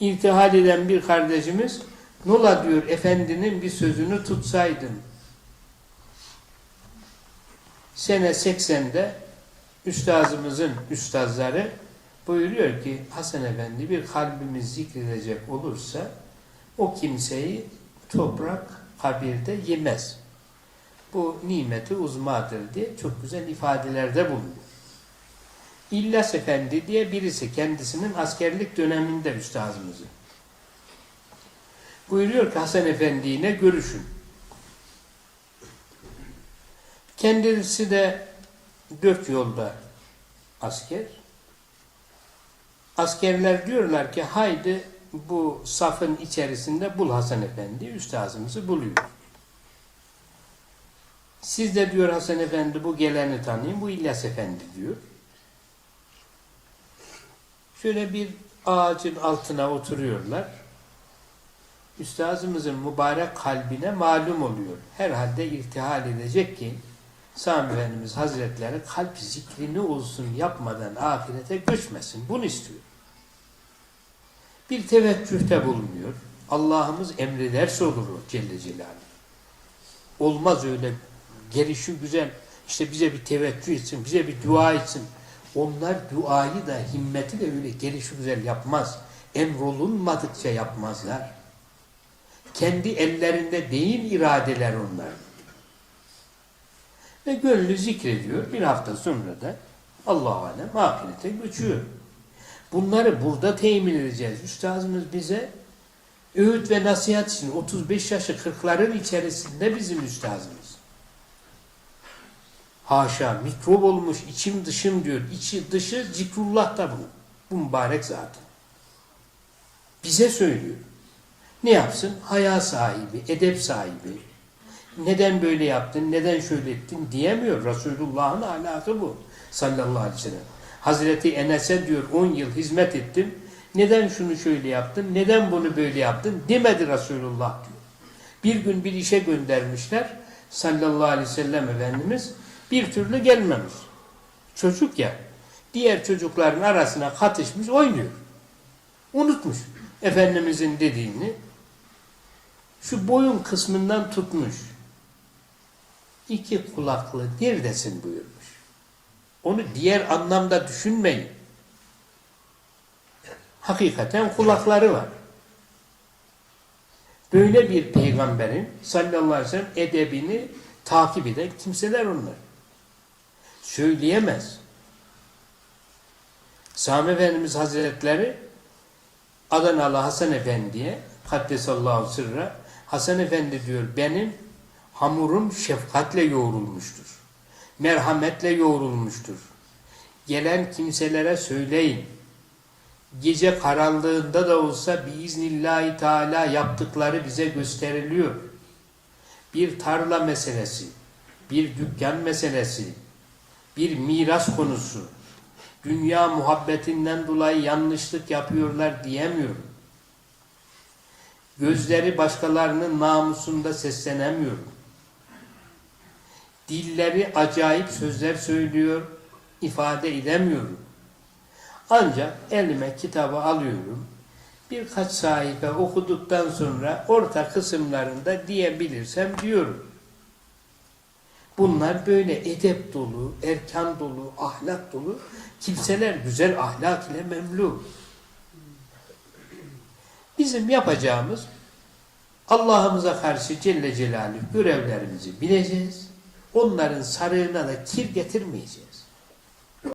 İrtihal eden bir kardeşimiz Nola diyor efendinin bir sözünü tutsaydın. Sene 80'de üstazımızın üstazları buyuruyor ki Hasan Efendi bir kalbimiz zikredecek olursa o kimseyi toprak kabirde yemez. Bu nimeti uzmadır diye çok güzel ifadelerde bulunuyor. İllas Efendi diye birisi kendisinin askerlik döneminde üstazımızın. Buyuruyor ki Hasan Efendi görüşün. Kendisi de dört yolda asker. Askerler diyorlar ki haydi bu safın içerisinde bul Hasan Efendi. Üstazımızı buluyor. Siz de diyor Hasan Efendi bu geleni tanıyın. Bu İlyas Efendi diyor. Şöyle bir ağacın altına oturuyorlar. Üstazımızın mübarek kalbine malum oluyor. Herhalde irtihal edecek ki Sami Efendimiz Hazretleri kalp zikrini olsun yapmadan ahirete göçmesin. Bunu istiyor. Bir teveccühte bulunuyor. Allah'ımız emrederse olur o Celle Celaluhu. Olmaz öyle gelişi güzel işte bize bir teveccüh etsin, bize bir dua etsin. Onlar duayı da himmeti de öyle gelişi güzel yapmaz. Emrolunmadıkça yapmazlar. Kendi ellerinde değil iradeler onlar. Ve gönlü zikrediyor. Bir hafta sonra da Allah alem ahirete göçüyor. Bunları burada temin edeceğiz. Üstazımız bize öğüt ve nasihat için 35 yaşı 40'ların içerisinde bizim üstazımız. Haşa mikrop olmuş içim dışım diyor. İçi dışı zikrullah da bu. Bu mübarek zaten. Bize söylüyor. Ne yapsın? Haya sahibi, edep sahibi. Neden böyle yaptın, neden şöyle ettin diyemiyor. Resulullah'ın ahlakı bu. Sallallahu aleyhi ve sellem. Hazreti Enes'e diyor 10 yıl hizmet ettim. Neden şunu şöyle yaptın, neden bunu böyle yaptın demedi Resulullah diyor. Bir gün bir işe göndermişler. Sallallahu aleyhi ve sellem Efendimiz bir türlü gelmemiş. Çocuk ya. Diğer çocukların arasına katışmış oynuyor. Unutmuş. Efendimizin dediğini şu boyun kısmından tutmuş. İki kulaklı neredesin buyurmuş. Onu diğer anlamda düşünmeyin. Hakikaten kulakları var. Böyle bir peygamberin sallallahu aleyhi ve sellem edebini takip eden kimseler onlar. Söyleyemez. Sami Efendimiz Hazretleri Adanalı Hasan Efendi'ye Kaddesallahu sırra Hasan Efendi diyor benim hamurum şefkatle yoğrulmuştur. Merhametle yoğrulmuştur. Gelen kimselere söyleyin. Gece karanlığında da olsa biiznillahü teala yaptıkları bize gösteriliyor. Bir tarla meselesi, bir dükkan meselesi, bir miras konusu, dünya muhabbetinden dolayı yanlışlık yapıyorlar diyemiyorum. Gözleri başkalarının namusunda seslenemiyorum. Dilleri acayip sözler söylüyor, ifade edemiyorum. Ancak elime kitabı alıyorum. Birkaç sayfa okuduktan sonra orta kısımlarında diyebilirsem diyorum. Bunlar böyle edep dolu, erkan dolu, ahlak dolu kimseler güzel ahlak ile memlu. Bizim yapacağımız Allah'ımıza karşı Celle Celaluhu görevlerimizi bileceğiz. Onların sarığına da kir getirmeyeceğiz.